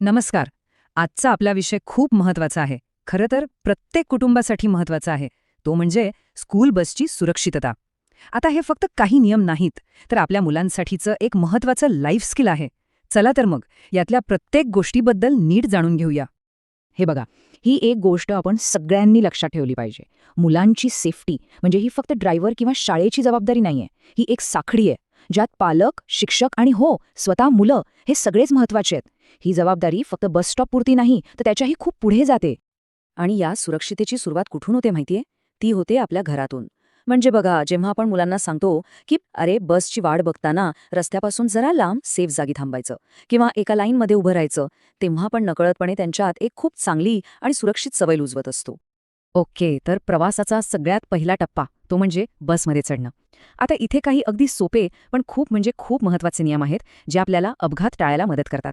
नमस्कार. आजचा आपला विषय खूप महत्त्वाचा आहे. खरं तर प्रत्येक कुटुंबासाठी महत्त्वाचा आहे. तो म्हणजे स्कूल बसची सुरक्षितता. आता हे फक्त काही नियम नाहीत तर आपल्या मुलांसाठीचं एक महत्वाचं लाईफ स्किल आहे. चला तर मग यातल्या प्रत्येक गोष्टीबद्दल नीट जाणून घेऊया. हे बघा ही एक गोष्ट आपण सगळ्यांनी लक्षात ठेवली पाहिजे. मुलांची सेफ्टी म्हणजे ही फक्त ड्रायव्हर किंवा शाळेची जबाबदारी नाहीये. ही एक साखळी आहे ज्यात पालक शिक्षक आणि हो स्वतः मुलं हे सगळेच महत्त्वाचे आहेत. ही जबाबदारी फक्त बस स्टॉप पुरती नाही तर त्याच्याही खूप पुढे जाते. आणि या सुरक्षितेची सुरुवात कुठून होते माहितीये? ती होते आपल्या घरातून. म्हणजे बघा जेव्हा आपण मुलांना सांगतो की अरे बसची वाट बघताना रस्त्यापासून जरा लांब सेफ जागी थांबायचं किंवा एका लाईनमध्ये उभं राहायचं तेव्हा आपण नकळतपणे त्यांच्यात एक खूप चांगली आणि सुरक्षित सवय लुजवत असतो. ओके तर प्रवासाचा सगळ्यात पहिला टप्पा तो म्हणजे बसमध्ये चढणं. आता इथे काही अगदी सोपे पण खूप म्हणजे खूप महत्त्वाचे नियम आहेत जे आपल्याला अपघात टाळायला मदत करतात.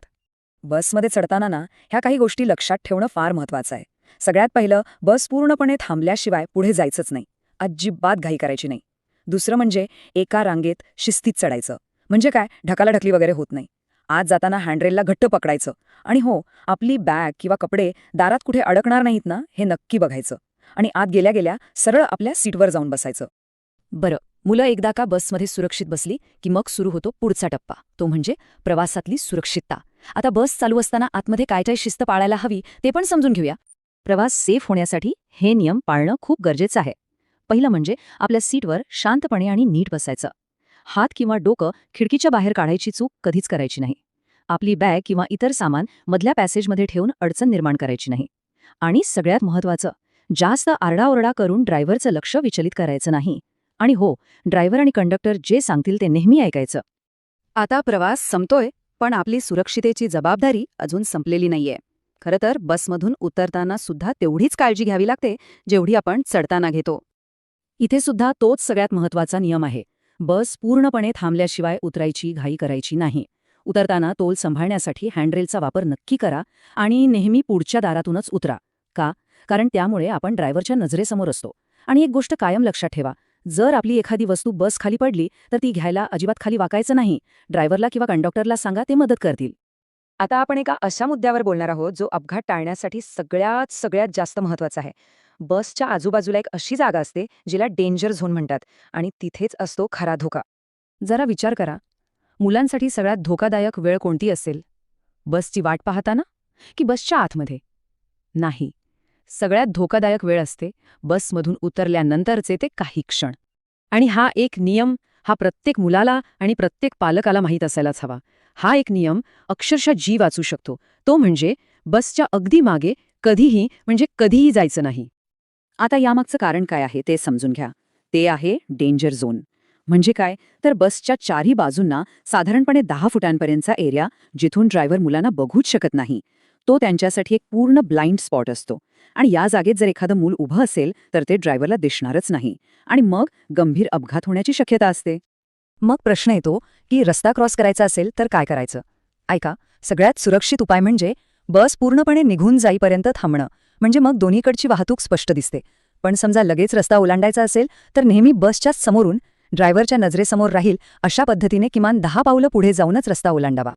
बसमध्ये चढताना ना ह्या काही गोष्टी लक्षात ठेवणं फार महत्वाचं आहे. सगळ्यात पहिलं बस पूर्णपणे थांबल्याशिवाय पुढे जायचंच नाही. अजिबात घाई करायची नाही. दुसरं म्हणजे एका रांगेत शिस्तीत चढायचं. म्हणजे काय? ढकाला ढकली वगैरे होत नाही. आत जाताना हँडरेलला घट्ट पकडायचं. आणि हो आपली बॅग किंवा कपडे दारात कुठे अडकणार नाहीत ना हे नक्की बघायचं. आणि आत गेल्या गेल्या सरळ आपल्या सीटवर जाऊन बसायचं. बरं. मुलं एकदा का बसमध्ये सुरक्षित बसली की मग सुरू होतो पुढचा टप्पा. तो म्हणजे प्रवासातली सुरक्षितता. आता बस चालू असताना आतमध्ये काय काय शिस्त पाळायला हवी ते पण समजून घेऊया. प्रवास सेफ होण्यासाठी हे नियम पाळणं खूप गरजेचं आहे. पहिलं म्हणजे आपल्या सीटवर शांतपणे आणि नीट बसायचं. हात किंवा डोकं खिडकीच्या बाहेर काढायची चूक कधीच करायची नाही. आपली बॅग किंवा इतर सामान मधल्या पॅसेजमध्ये ठेवून अडचण निर्माण करायची नाही. आणि सगळ्यात महत्वाचं जास्त आरडाओरडा करून ड्रायव्हरचं लक्ष विचलित करायचं नाही. आणि हो ड्रायव्हर आणि कंडक्टर जे सांगतील ते नेहमी ऐकायचं. आता प्रवास संपतोय पण आपली सुरक्षितेची जबाबदारी अजून संपलेली नाहीये. खरं तर बसमधून उतरताना सुद्धा तेवढीच काळजी घ्यावी लागते जेवढी आपण चढताना घेतो. इथे सुद्धा तोच सगळ्यात महत्त्वाचा नियम आहे. बस पूर्णपणे थांबल्याशिवाय उतरायची घाई करायची नाही. उतरताना तोल सांभाळण्यासाठी हँडरेलचा वापर नक्की करा आणि नेहमी पुढच्या दारातूनच उतरा. का? कारण त्यामुळे आपण ड्रायव्हरच्या नजरेसमोर असतो. आणि एक गोष्ट कायम लक्षात ठेवा जर आपली एखादी वस्तू बस खाली पडली तर ती घ्यायला अजिबात खाली वाकायचं नाही. ड्रायव्हरला किंवा कंडक्टरला सांगा ते मदत करतील. आता आपण एका अशा मुद्द्यावर बोलणार आहोत जो अपघात टाळण्यासाठी सगळ्यात सगळ्यात जास्त महत्त्वाचा आहे. बसच्या आजूबाजूला एक अशी जागा असते जिला डेंजर झोन म्हणतात आणि तिथेच असतो खरा धोका. जरा विचार करा. मुलांसाठी सगळ्यात धोकादायक वेळ कोणती असेल? बसची वाट पाहताना की बसच्या आतमध्ये? नाही. सगळ्यात धोकादायक वेळ असते बसमधून उतरल्यानंतरचे ते काही क्षण. आणि हा एक नियम हा प्रत्येक मुलाला आणि प्रत्येक पालकाला माहीत असायलाच हवा. हा एक नियम अक्षरशः जी वाचू शकतो. तो म्हणजे बसच्या अगदी मागे कधीही म्हणजे कधीही जायचं नाही. आता यामागचं कारण काय आहे ते समजून घ्या. ते आहे डेंजर झोन म्हणजे काय? तर बसच्या चारही बाजूंना साधारणपणे दहा फुटांपर्यंतचा एरिया जिथून ड्रायव्हर मुलांना बघूच शकत नाही. तो त्यांच्यासाठी एक पूर्ण ब्लाइंड स्पॉट असतो. आणि या जागेत जर एखादं मूल उभं असेल तर ते ड्रायव्हरला दिसणारच नाही. आणि मग गंभीर अपघात होण्याची शक्यता असते. मग प्रश्न येतो की रस्ता क्रॉस करायचा असेल तर काय करायचं? ऐका सगळ्यात सुरक्षित उपाय म्हणजे बस पूर्णपणे निघून जाईपर्यंत थांबणं. म्हणजे मग दोन्हीकडची वाहतूक स्पष्ट दिसते. पण समजा लगेच रस्ता ओलांडायचा असेल तर नेहमी बसच्याच समोरून ड्रायव्हरच्या नजरेसमोर राहील अशा पद्धतीने किमान दहा पावलं पुढे जाऊनच रस्ता ओलांडावा.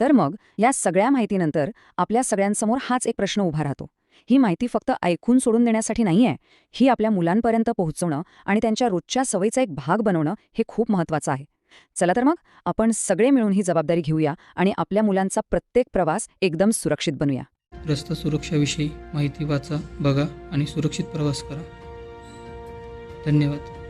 तर मग या सगळ्या माहितीनंतर आपल्या सगळ्यांसमोर हाच एक प्रश्न उभा राहतो. ही माहिती फक्त ऐकून सोडून देण्यासाठी नाहीये. ही आपल्या मुलांपर्यंत पोहोचवणं आणि त्यांच्या रोजच्या सवयीचा एक भाग बनवणं हे खूप महत्वाचं आहे. चला तर मग आपण सगळे मिळून ही जबाबदारी घेऊया आणि आपल्या मुलांचा प्रत्येक प्रवास एकदम सुरक्षित बनूया. रस्ता सुरक्षाविषयी माहिती वाचा बघा आणि सुरक्षित प्रवास करा. धन्यवाद.